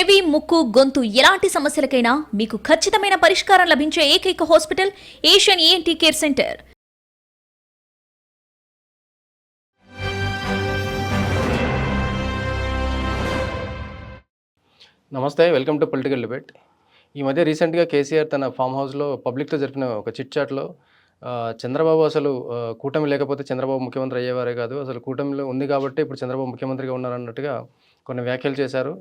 చెవి ముక్కు గొంతు ఎలాంటి సమస్యలకైనా మీకు ఖచ్చితమైన పరిష్కారం లభించే ఏకైక hospital Asian ENT care centre నమస్తే వెల్కమ్ టు పొలిటికల్ డిబేట్. ఈ మధ్య రీసెంట్గా కేసీఆర్ తన ఫామ్ హౌస్లో పబ్లిక్తో జరిపిన ఒక చిట్ చాట్లో చంద్రబాబు అసలు కూటమి లేకపోతే చంద్రబాబు ముఖ్యమంత్రి అయ్యేవారే కాదు. అసలు కూటమిలో ఉంది కాబట్టి ఇప్పుడు చంద్రబాబు ముఖ్యమంత్రిగా ఉన్నారన్నట్టుగా కొన్ని వ్యాఖ్యలు చేశారు.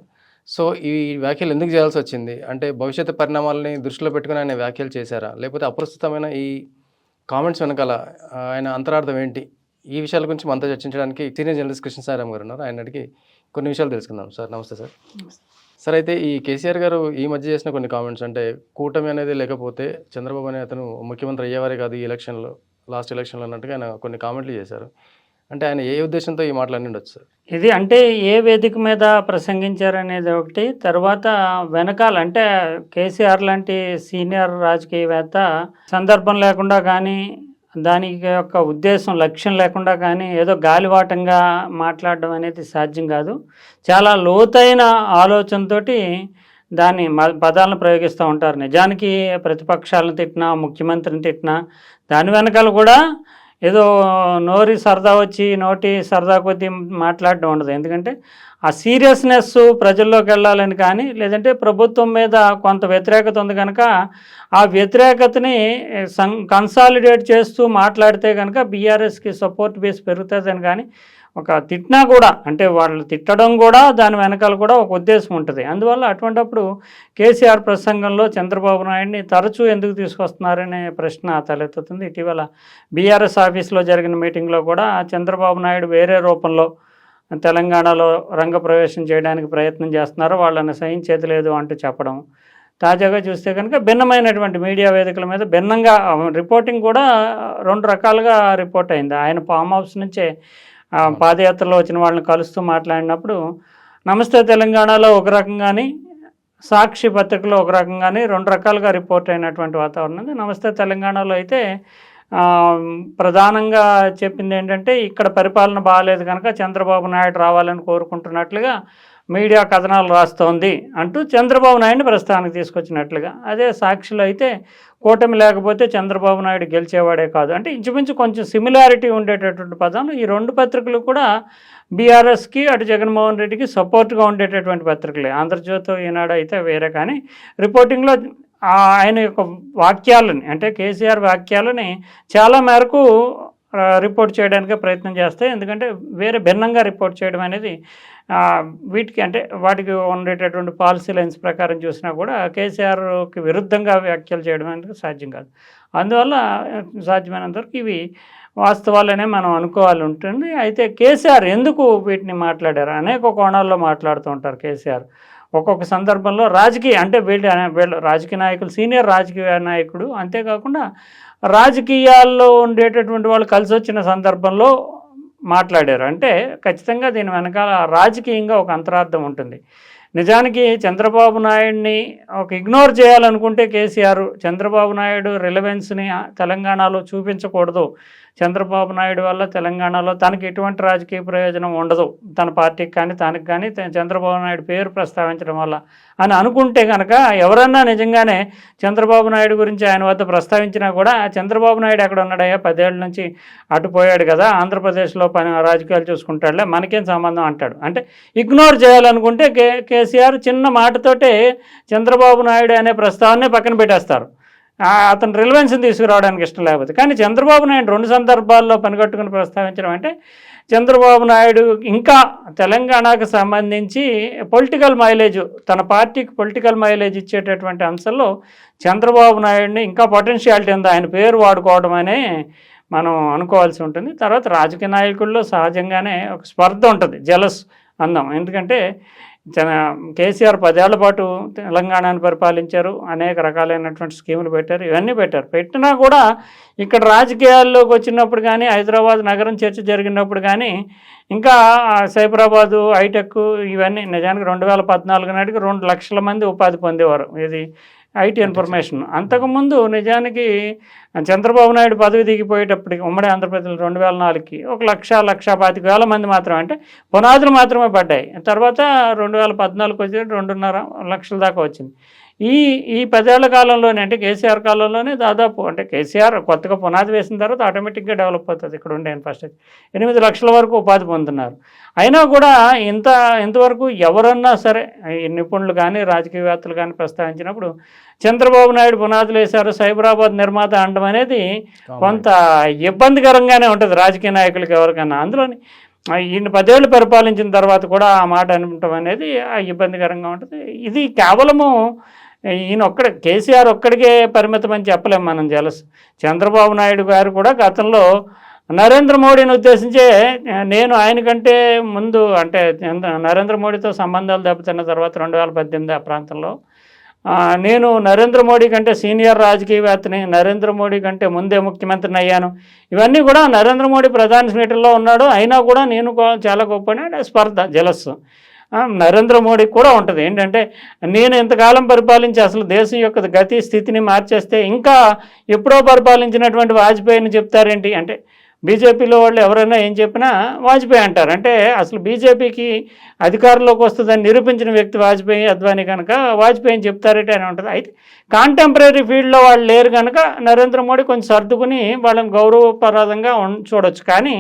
సో ఈ వ్యాఖ్యలు ఎందుకు చేయాల్సి వచ్చింది? అంటే భవిష్యత్తు పరిణామాలని దృష్టిలో పెట్టుకుని ఆయన వ్యాఖ్యలు చేశారా? లేకపోతే అప్రస్తుతమైన ఈ కామెంట్స్ వెనకాల ఆయన అంతరార్థం ఏంటి? ఈ విషయాల గురించి మనతో చర్చించడానికి సీనియర్ జర్నలిస్ట్ కృష్ణ సాయిరామ్ గారు ఉన్నారు. ఆయన అడిగి కొన్ని విషయాలు తెలుసుకుందాం సార్. నమస్తే సార్. సార్ అయితే ఈ కేసీఆర్ గారు ఈ మధ్య చేసిన కొన్ని కామెంట్స్ అంటే కూటమి అనేది లేకపోతే చంద్రబాబు అనే అతను ముఖ్యమంత్రి అయ్యేవారే కాదు ఈ ఎలక్షన్లో లాస్ట్ ఎలక్షన్లో అన్నట్టుగా ఆయన కొన్ని కామెంట్లు చేశారు. అంటే ఆయన ఏ ఉద్దేశంతో ఈ మాటలు అన్నీ ఉండొచ్చు సార్? ఇది అంటే ఏ వేదిక మీద ప్రసంగించారనేది ఒకటి. తర్వాత వెనకాల అంటే కేసీఆర్ లాంటి సీనియర్ రాజకీయవేత్త సందర్భం లేకుండా కానీ దానికి యొక్క ఉద్దేశం లక్ష్యం లేకుండా కానీ ఏదో గాలివాటంగా మాట్లాడడం అనేది సాధ్యం కాదు. చాలా లోతైన ఆలోచనతోటి దాని పదాలను ప్రయోగిస్తూ ఉంటారు. నిజానికి ప్రతిపక్షాలను తిట్టినా ముఖ్యమంత్రిని తిట్టినా దాని వెనకాల కూడా ఏదో నోరి సరదా వచ్చి నోటి సరదా కొద్దీ మాట్లాడడం ఉండదు. ఎందుకంటే ఆ సీరియస్నెస్ ప్రజల్లోకి వెళ్ళాలని కానీ లేదంటే ప్రభుత్వం మీద కొంత వ్యతిరేకత ఉంది కనుక ఆ వ్యతిరేకతని సం కన్సాలిడేట్ చేస్తూ మాట్లాడితే కనుక బీఆర్ఎస్కి సపోర్ట్ బేస్ పెరుగుతుందని కానీ ఒక తిట్టినా కూడా అంటే వాళ్ళు తిట్టడం కూడా దాని వెనకాల కూడా ఒక ఉద్దేశం ఉంటుంది. అందువల్ల అటువంటప్పుడు కేసీఆర్ ప్రసంగంలో చంద్రబాబు నాయుడిని తరచూ ఎందుకు తీసుకొస్తున్నారనే ప్రశ్న తలెత్తుతుంది. ఇటీవల బీఆర్ఎస్ ఆఫీస్లో జరిగిన మీటింగ్లో కూడా చంద్రబాబు నాయుడు వేరే రూపంలో తెలంగాణలో రంగప్రవేశం చేయడానికి ప్రయత్నం చేస్తున్నారు. వాళ్ళని సహించేది అంటూ చెప్పడం. తాజాగా చూస్తే కనుక భిన్నమైనటువంటి మీడియా వేదికల మీద భిన్నంగా రిపోర్టింగ్ కూడా రెండు రకాలుగా రిపోర్ట్ అయింది. ఆయన ఫామ్ హౌస్ నుంచే పాదయాత్రలో వచ్చిన వాళ్ళని కలుస్తూ మాట్లాడినప్పుడు నమస్తే తెలంగాణలో ఒక రకంగాని సాక్షి పత్రికలో ఒక రకంగాని రెండు రకాలుగా రిపోర్ట్ అయినటువంటి వాతావరణం ఉంది. నమస్తే తెలంగాణలో అయితే ప్రధానంగా చెప్పింది ఏంటంటే ఇక్కడ పరిపాలన బాగాలేదు కనుక చంద్రబాబు నాయుడు రావాలని కోరుకుంటున్నట్లుగా మీడియా కథనాలు రాస్తోంది అంటూ చంద్రబాబు నాయుడిని ప్రస్థానానికి తీసుకొచ్చినట్లుగా. అదే సాక్షిలో అయితే కూటమి లేకపోతే చంద్రబాబు నాయుడు గెలిచేవాడే కాదు. అంటే ఇంచుమించు కొంచెం సిమిలారిటీ ఉండేటటువంటి పదాలు. ఈ రెండు పత్రికలు కూడా బీఆర్ఎస్కి అటు జగన్మోహన్ రెడ్డికి సపోర్ట్గా ఉండేటటువంటి పత్రికలే. ఆంధ్రజ్యోతి ఈనాడు అయితే వేరే. కానీ రిపోర్టింగ్లో ఆయన యొక్క వాక్యాలని అంటే కేసీఆర్ వాక్యాలని చాలా మేరకు రిపోర్ట్ చేయడానికి ప్రయత్నం చేస్తాయి ఎందుకంటే వేరే భిన్నంగా రిపోర్ట్ చేయడం అనేది వీటికి అంటే వాటికి ఉండేటటువంటి పాలసీ లైన్స్ ప్రకారం చూసినా కూడా కేసీఆర్కి విరుద్ధంగా వ్యాఖ్యలు చేయడం అనేది సాధ్యం కాదు. అందువల్ల సాధ్యమైనంతవరకు సాధ్యమైనంత వరకు ఇవి వాస్తవాలనే మనం అనుకోవాలి ఉంటుంది. అయితే కేసీఆర్ ఎందుకు వీటిని మాట్లాడారు? అనేక కోణాల్లో మాట్లాడుతూ ఉంటారు కేసీఆర్. ఒక్కొక్క సందర్భంలో రాజకీయ అంటే వీళ్ళు వీళ్ళు రాజకీయ నాయకులు సీనియర్ రాజకీయ నాయకుడు అంతేకాకుండా రాజకీయాల్లో ఉండేటటువంటి వాళ్ళు కలిసి వచ్చిన సందర్భంలో మాట్లాడారు. అంటే ఖచ్చితంగా దీని వెనకాల రాజకీయంగా ఒక అంతరార్థం ఉంటుంది. నిజానికి చంద్రబాబు నాయుడిని ఒక ఇగ్నోర్ చేయాలనుకుంటే కేసీఆర్ చంద్రబాబు నాయుడు రిలవెన్స్ని తెలంగాణలో చూపించకూడదు. చంద్రబాబు నాయుడు వల్ల తెలంగాణలో తనకి ఎటువంటి రాజకీయ ప్రయోజనం ఉండదు. తన పార్టీకి కానీ తనకి కానీ చంద్రబాబు నాయుడు పేరు ప్రస్తావించడం వల్ల. అని అనుకుంటే కనుక ఎవరన్నా నిజంగానే చంద్రబాబు నాయుడు గురించి ఆయన వద్ద ప్రస్తావించినా కూడా చంద్రబాబు నాయుడు ఎక్కడ ఉన్నాడయ్యా? పదేళ్ళ నుంచి అటుపోయాడు కదా ఆంధ్రప్రదేశ్లో పని రాజకీయాలు చూసుకుంటాడులే మనకేం సంబంధం అంటాడు. అంటే ఇగ్నోర్ చేయాలనుకుంటే కే కేసీఆర్ చిన్న మాటతోటే చంద్రబాబు నాయుడు అనే ప్రస్తావనే పక్కన పెట్టేస్తారు. అతను రిలవెన్స్ని తీసుకురావడానికి ఇష్టం లేకపోతే. కానీ చంద్రబాబు నాయుడు రెండు సందర్భాల్లో పనిగట్టుకుని ప్రస్తావించడం అంటే చంద్రబాబు నాయుడు ఇంకా తెలంగాణకు సంబంధించి పొలిటికల్ మైలేజ్ తన పార్టీకి పొలిటికల్ మైలేజ్ ఇచ్చేటటువంటి అంశంలో చంద్రబాబు నాయుడిని ఇంకా పొటెన్షియాలిటీ ఉంది. ఆయన పేరు వాడుకోవడం అనే మనం అనుకోవాల్సి ఉంటుంది. తర్వాత రాజకీయ నాయకుల్లో సహజంగానే ఒక స్పర్ధ ఉంటుంది. జలస్ అందం. ఎందుకంటే కేసీఆర్ పదేళ్ళ పాటు తెలంగాణను పరిపాలించారు. అనేక రకాలైనటువంటి స్కీములు పెట్టారు. ఇవన్నీ పెట్టారు. పెట్టినా కూడా ఇక్కడ రాజకీయాల్లోకి వచ్చినప్పుడు కానీ హైదరాబాద్ నగరం చర్చ జరిగినప్పుడు కానీ ఇంకా సైబరాబాదు హైటెక్ ఇవన్నీ నిజానికి రెండు వేల పద్నాలుగు నాటికి రెండు లక్షల మంది ఉపాధి పొందేవారు. ఇది ఐటీ ఇన్ఫర్మేషన్. అంతకుముందు నిజానికి చంద్రబాబు నాయుడు పదవి దిగిపోయేటప్పటికి ఉమ్మడి ఆంధ్రప్రదేశ్ రెండు వేల నాలుగుకి ఒక లక్ష లక్ష పాతిక వేల మంది మాత్రమే అంటే పునాదులు మాత్రమే పడ్డాయి. తర్వాత రెండు వేల పద్నాలుగు వచ్చి రెండున్నర లక్షల దాకా వచ్చింది. ఈ ఈ పదేళ్ళ కాలంలోనే అంటే కేసీఆర్ కాలంలోనే దాదాపు అంటే కేసీఆర్ కొత్తగా పునాది వేసిన తర్వాత ఆటోమేటిక్గా డెవలప్ అవుతుంది ఇక్కడ ఉండే ఇన్ఫ్రాస్ట్రక్చర్ ఎనిమిది లక్షల వరకు ఉపాధి పొందుతున్నారు. అయినా కూడా ఇంత ఇంతవరకు ఎవరన్నా సరే నిపుణులు కానీ రాజకీయవేత్తలు కానీ ప్రస్తావించినప్పుడు చంద్రబాబు నాయుడు పునాదులు వేశారు సైబరాబాద్ నిర్మాత అనడం అనేది కొంత ఇబ్బందికరంగానే ఉంటుంది రాజకీయ నాయకులకి ఎవరికైనా అందులోని ఈయన పదేళ్ళు పరిపాలించిన తర్వాత కూడా ఆ మాట అనటం అనేది ఇబ్బందికరంగా ఉంటుంది. ఇది కేవలము ఈయన ఒక్కడ కేసీఆర్ ఒక్కడికే పరిమితం అని చెప్పలేం మనం జలస్. చంద్రబాబు నాయుడు గారు కూడా గతంలో నరేంద్ర మోడీని ఉద్దేశించే నేను ఆయన కంటే ముందు అంటే నరేంద్ర మోడీతో సంబంధాలు దెబ్బతిన్న తర్వాత రెండు వేల పద్దెనిమిది ఆ ప్రాంతంలో నేను నరేంద్ర మోడీ కంటే సీనియర్ రాజకీయవేత్తని నరేంద్ర మోడీ కంటే ముందే ముఖ్యమంత్రిని అయ్యాను. ఇవన్నీ కూడా నరేంద్ర మోడీ ప్రధాని మీటర్లో ఉన్నాడు. అయినా కూడా నేను చాలా గొప్పని స్పర్ధ జలస్సు. నరేంద్ర మోడీకి కూడా ఉంటుంది. ఏంటంటే నేను ఇంతకాలం పరిపాలించి అసలు దేశం యొక్క గతి స్థితిని మార్చేస్తే ఇంకా ఎప్పుడో పరిపాలించినటువంటి వాజ్పేయిని చెప్తారేంటి? అంటే బీజేపీలో వాళ్ళు ఎవరైనా ఏం చెప్పినా వాజ్పేయి అంటారు. అంటే అసలు బీజేపీకి అధికారంలోకి వస్తుందని నిరూపించిన వ్యక్తి వాజ్పేయి అద్వానీ కనుక వాజ్పేయిని చెప్తారేంటి అని ఉంటుంది. అయితే కాంటెంపరీ ఫీల్డ్లో వాళ్ళు లేరు కనుక నరేంద్ర మోడీ కొంచెం సర్దుకుని వాళ్ళని గౌరవప్రదంగా చూడొచ్చు. కానీ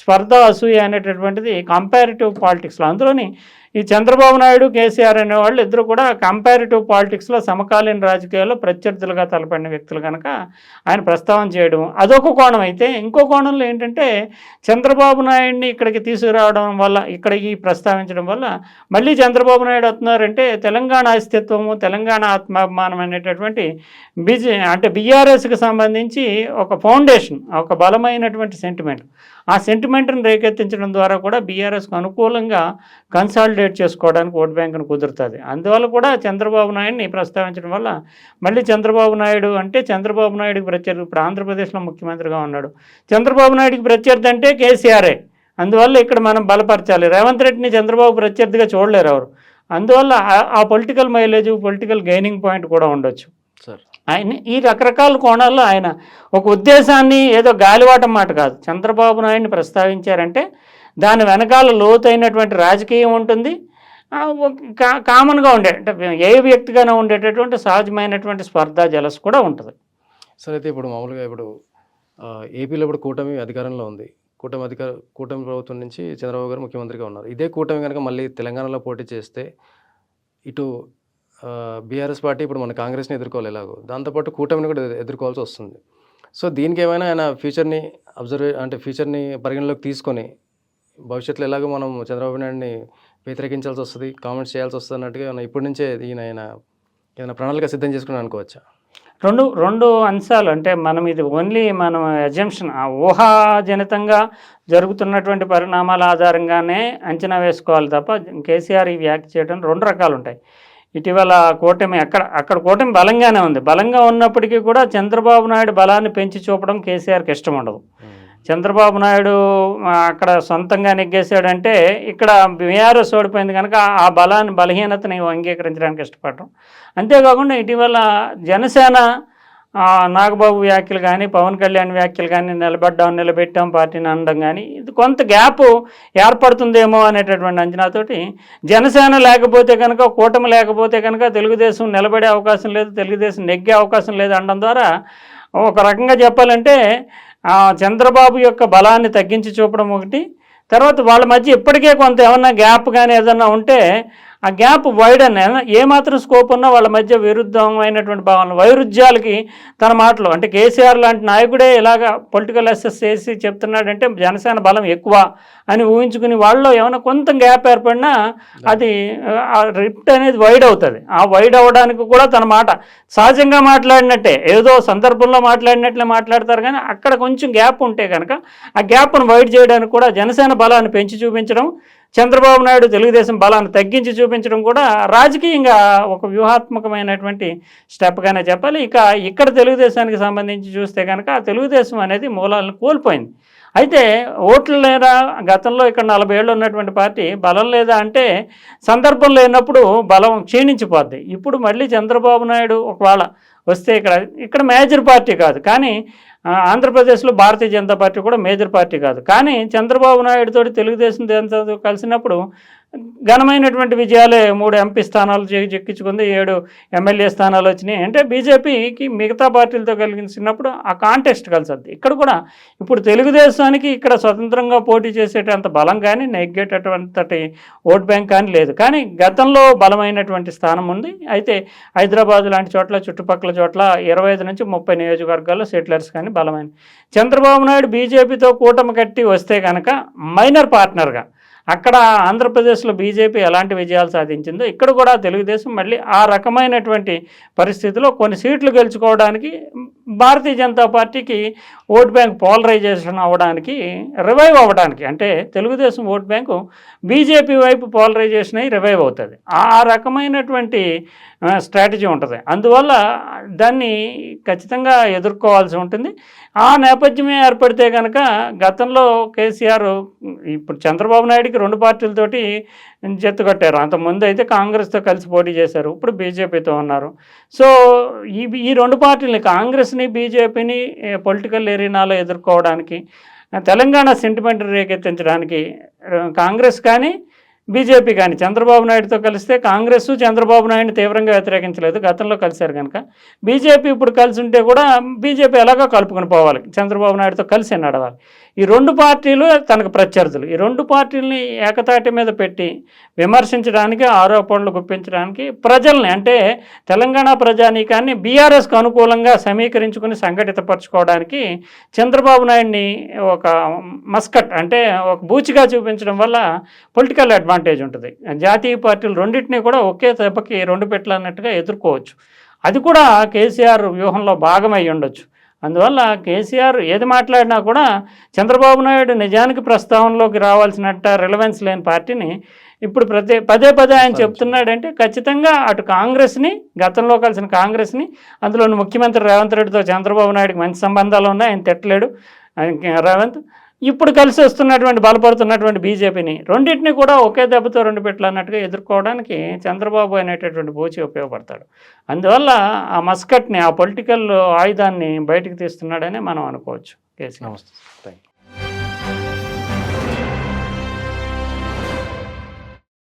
స్పర్ధ అసూయ అనేటటువంటిది కంపారిటివ్ పాలిటిక్స్లో అందులోని ఈ చంద్రబాబు నాయుడు కేసీఆర్ అనే వాళ్ళు ఇద్దరు కూడా కంపారిటివ్ పాలిటిక్స్లో సమకాలీన రాజకీయాల్లో ప్రత్యర్థులుగా తలపడిన వ్యక్తులు కనుక ఆయన ప్రస్తావన చేయడం. అదొక కోణం అయితే ఇంకో కోణంలో ఏంటంటే చంద్రబాబు నాయుడిని ఇక్కడికి తీసుకురావడం వల్ల ఇక్కడికి ప్రస్తావించడం వల్ల మళ్ళీ చంద్రబాబు నాయుడు వస్తున్నారంటే తెలంగాణ అస్తిత్వము తెలంగాణ ఆత్మాభిమానం అనేటటువంటి బీజే అంటే బీఆర్ఎస్కి సంబంధించి ఒక ఫౌండేషన్ ఒక బలమైనటువంటి సెంటిమెంట్ ఆ సెంటిమెంట్ను రేకెత్తించడం ద్వారా కూడా బీఆర్ఎస్కు అనుకూలంగా కన్సాలిడేట్ చేసుకోవడానికి ఓట్ బ్యాంకును కుదురుతుంది. అందువల్ల కూడా చంద్రబాబు నాయుడిని ప్రస్తావించడం వల్ల మళ్ళీ చంద్రబాబు నాయుడు అంటే చంద్రబాబు నాయుడికి ప్రత్యర్థి ఇప్పుడు ఆంధ్రప్రదేశ్లో ముఖ్యమంత్రిగా ఉన్నాడు. చంద్రబాబు నాయుడికి ప్రత్యర్థి అంటే కేసీఆరే. అందువల్ల ఇక్కడ మనం బలపరచాలి. రేవంత్ రెడ్డిని చంద్రబాబు ప్రత్యర్థిగా చూడలేరు ఎవరు. అందువల్ల ఆ- political mileage political gaining point కూడా ఉండొచ్చు. ఆయన ఈ రకరకాల కోణాల్లో ఆయన ఒక ఉద్దేశాన్ని ఏదో గాలివాటం మాట కాదు. చంద్రబాబు నాయుడిని ప్రస్తావించారంటే దాని వెనకాల లోతైనటువంటి రాజకీయం ఉంటుంది. ఒక- కా- కామన్గా ఉండే అంటే ఏ వ్యక్తిగానే ఉండేటటువంటి సహజమైనటువంటి స్పర్ధ జలస్ కూడా ఉంటుంది. సరే అయితే ఇప్పుడు మామూలుగా ఇప్పుడు ఏపీలో ఇప్పుడు కూటమి అధికారంలో ఉంది. కూటమి అధికార కూటమి ప్రభుత్వం నుంచి చంద్రబాబు గారు ముఖ్యమంత్రిగా ఉన్నారు. ఇదే కూటమి కనుక మళ్ళీ తెలంగాణలో పోటీ చేస్తే ఇటు బీఆర్ఎస్ పార్టీ ఇప్పుడు మన కాంగ్రెస్ని ఎదుర్కోవాలి ఎలాగో. దాంతోపాటు కూటమిని కూడా ఎదుర్కోవాల్సి వస్తుంది. సో దీనికి ఏమైనా ఆయన ఫ్యూచర్ని అబ్జర్వ్ అంటే ఫ్యూచర్ని పరిగణలోకి తీసుకొని భవిష్యత్తులో ఎలాగో మనం చంద్రబాబు నాయుడిని వ్యతిరేకించాల్సి వస్తుంది కామెంట్స్ చేయాల్సి వస్తుంది అన్నట్టుగా ఏమైనా ఇప్పటి నుంచే ఈయన ఆయన ఏదైనా ప్రణాళిక సిద్ధం చేసుకుని అనుకోవచ్చా? రెండు రెండు అంశాలు. అంటే మనం ఇది ఓన్లీ మనం అజంప్షన్ ఆ ఊహాజనితంగా జరుగుతున్నటువంటి పరిణామాల ఆధారంగానే అంచనా వేసుకోవాలి తప్ప కేసీఆర్ ఈ వ్యాఖ్య చేయడం రెండు రకాలు ఉంటాయి ఇటీవల కూటమి అక్కడ అక్కడ కూటమి బలంగానే ఉంది. బలంగా ఉన్నప్పటికీ కూడా చంద్రబాబు నాయుడు బలాన్ని పెంచి చూపడం కేసీఆర్కి ఇష్టం ఉండదు. చంద్రబాబు నాయుడు అక్కడ సొంతంగా నెగ్గేశాడంటే ఇక్కడ బీఆర్ఎస్ ఓడిపోయింది కనుక ఆ బలాన్ని బలహీనతని అంగీకరించడానికి ఇష్టపడటం అంతేకాకుండా ఇటీవల జనసేన నాగబాబు వ్యాఖ్యలు కానీ పవన్ కళ్యాణ్ వ్యాఖ్యలు కానీ నిలబడ్డాం నిలబెట్టాం పార్టీని అనడం కానీ ఇది కొంత గ్యాప్ ఏర్పడుతుందేమో అనేటటువంటి అంచనాతోటి జనసేన లేకపోతే కనుక కూటమి లేకపోతే కనుక తెలుగుదేశం నిలబడే అవకాశం లేదు తెలుగుదేశం నెగ్గే అవకాశం లేదు అనడం ద్వారా ఒక రకంగా చెప్పాలంటే చంద్రబాబు యొక్క బలాన్ని తగ్గించి చూపడం ఒకటి. తర్వాత వాళ్ళ మధ్య ఇప్పటికే కొంత ఏమన్నా గ్యాప్ కానీ ఏదన్నా ఉంటే ఆ గ్యాప్ వైడ్ అని ఏమాత్రం స్కోప్ ఉన్నా వాళ్ళ మధ్య విరుద్ధమైనటువంటి భావనలు వైరుధ్యాలకి తన మాటలు. అంటే కేసీఆర్ లాంటి నాయకుడే ఇలాగ పొలిటికల్ అసెస్ చేసి చెప్తున్నాడంటే జనసేన బలం ఎక్కువ అని ఊహించుకుని వాళ్ళలో ఏమైనా కొంత గ్యాప్ ఏర్పడినా అది ఆ రిప్ట్ అనేది వైడ్ అవుతుంది. ఆ వైడ్ అవ్వడానికి కూడా తన మాట సహజంగా మాట్లాడినట్టే ఏదో సందర్భంలో మాట్లాడినట్లే మాట్లాడతారు కానీ అక్కడ కొంచెం గ్యాప్ ఉంటే కనుక ఆ గ్యాప్ను వైడ్ చేయడానికి కూడా జనసేన బలాన్ని పెంచి చూపించడం చంద్రబాబు నాయుడు తెలుగుదేశం బలాన్ని తగ్గించి చూపించడం కూడా రాజకీయంగా ఒక వ్యూహాత్మకమైనటువంటి స్టెప్గానే చెప్పాలి. ఇక ఇక్కడ తెలుగుదేశానికి సంబంధించి చూస్తే కనుక తెలుగుదేశం అనేది మూలాలను కోల్పోయింది. అయితే ఓట్లు లేదా గతంలో ఇక్కడ నలభై ఏళ్ళు ఉన్నటువంటి పార్టీ బలం లేదా అంటే సందర్భం లేనప్పుడు బలం క్షీణించిపోద్ది. ఇప్పుడు మళ్ళీ చంద్రబాబు నాయుడు ఒకవేళ వస్తే ఇక్కడ ఇక్కడ మేజర్ పార్టీ కాదు. కానీ ఆంధ్రప్రదేశ్లో భారతీయ జనతా పార్టీ కూడా మేజర్ పార్టీ కాదు. కానీ చంద్రబాబు నాయుడు తోటి తెలుగుదేశం జనతాతో కలిసినప్పుడు ఘనమైనటువంటి విజయాలే మూడు ఎంపీ స్థానాలు చెక్కించుకుంది ఏడు ఎమ్మెల్యే స్థానాలు వచ్చినాయి. అంటే బీజేపీకి మిగతా పార్టీలతో కలిసినప్పుడు ఆ కాంటెస్ట్ కలిసద్ది. ఇక్కడ కూడా ఇప్పుడు తెలుగుదేశానికి ఇక్కడ స్వతంత్రంగా పోటీ చేసేటంత బలం కానీ నెగ్గేటటువంటి ఓట్ బ్యాంక్ కానీ లేదు. కానీ గతంలో బలమైనటువంటి స్థానం ఉంది. అయితే హైదరాబాద్ లాంటి చోట్ల చుట్టుపక్కల చోట్ల ఇరవై ఐదు నుంచి ముప్పై నియోజకవర్గాల్లో సెటిలర్స్ కానీ బలమైన చంద్రబాబు నాయుడు బీజేపీతో కూటమి కట్టి వస్తే కనుక మైనర్ పార్ట్నర్గా అక్కడ ఆంధ్రప్రదేశ్లో బీజేపీ ఎలాంటి విజయాలు సాధించిందో ఇక్కడ కూడా తెలుగుదేశం మళ్ళీ ఆ రకమైనటువంటి పరిస్థితిలో కొన్ని సీట్లు గెలుచుకోవడానికి భారతీయ జనతా పార్టీకి ఓట్ బ్యాంక్ పోలరైజేషన్ అవ్వడానికి రివైవ్ అవ్వడానికి అంటే తెలుగుదేశం ఓట్ బ్యాంకు బీజేపీ వైపు పోలరైజేషన్ అయ్యి రివైవ్ అవుతుంది. ఆ రకమైనటువంటి స్ట్రాటజీ ఉంటుంది. అందువల్ల దాన్ని ఖచ్చితంగా ఎదుర్కోవాల్సి ఉంటుంది. ఆ నేపథ్యమే ఏర్పడితే కనుక గతంలో కేసీఆర్ ఇప్పుడు చంద్రబాబు నాయుడికి రెండు పార్టీలతోటి జత్తు కట్టారు. అంతకుముందు అయితే కాంగ్రెస్తో కలిసి పోటీ చేశారు. ఇప్పుడు బీజేపీతో ఉన్నారు. సో ఈ ఈ రెండు పార్టీలని కాంగ్రెస్ని బీజేపీని పొలిటికల్ ఎరీనాలో ఎదుర్కోవడానికి తెలంగాణ సెంటిమెంట్ రేకెత్తించడానికి కాంగ్రెస్ కానీ బీజేపీ కానీ చంద్రబాబు నాయుడుతో కలిస్తే కాంగ్రెస్ చంద్రబాబు నాయుడిని తీవ్రంగా వ్యతిరేకించలేదు. గతంలో కలిశారు కనుక. బీజేపీ ఇప్పుడు కలిసి ఉంటే కూడా బీజేపీ ఎలాగో కలుపుకొని పోవాలి. చంద్రబాబు నాయుడుతో కలిసి నడవాలి. ఈ రెండు పార్టీలు తనకు ప్రత్యర్థులు. ఈ రెండు పార్టీలని ఏకతాటి మీద పెట్టి విమర్శించడానికి ఆరోపణలు గుప్పించడానికి ప్రజల్ని అంటే తెలంగాణ ప్రజానీకాన్ని బీఆర్ఎస్కు అనుకూలంగా సమీకరించుకుని సంఘటితపరచుకోవడానికి చంద్రబాబు నాయుడిని ఒక మస్కట్ అంటే ఒక బూచిగా చూపించడం వల్ల పొలిటికల్ అడ్వాంటేజ్ ఉంటుంది. జాతీయ పార్టీలు రెండింటినీ కూడా ఒకే దెబ్బకి రెండు పెట్టాలన్నట్టుగా ఎదుర్కోవచ్చు. అది కూడా కేసీఆర్ వ్యూహంలో భాగమై ఉండొచ్చు. అందువల్ల కేసీఆర్ ఏది మాట్లాడినా కూడా చంద్రబాబు నాయుడు నిజానికి ప్రస్తావనలోకి రావాల్సినట్ట రిలవెన్స్ లేని పార్టీని ఇప్పుడు ప్రతి పదే పదే ఆయన చెప్తున్నాడంటే ఖచ్చితంగా అటు కాంగ్రెస్ని గతంలో కలిసిన కాంగ్రెస్ని అందులో ముఖ్యమంత్రి రేవంత్ రెడ్డితో చంద్రబాబు నాయుడుకి మంచి సంబంధాలు ఉన్నాయి ఆయన తిట్టలేడు. రేవంత్ ఇప్పుడు కలిసి వస్తున్నటువంటి బలపడుతున్నటువంటి బీజేపీని రెండింటిని కూడా ఒకే దెబ్బతో రెండు పెట్లు అన్నట్టుగా ఎదుర్కోవడానికి చంద్రబాబు అనేటటువంటి బోచి ఉపయోగపడతాడు. అందువల్ల ఆ మస్కట్ని ఆ పొలిటికల్ ఆయుధాన్ని బయటకు తీస్తున్నాడని మనం అనుకోవచ్చు. కేసీఆర్. నమస్తే. Thank you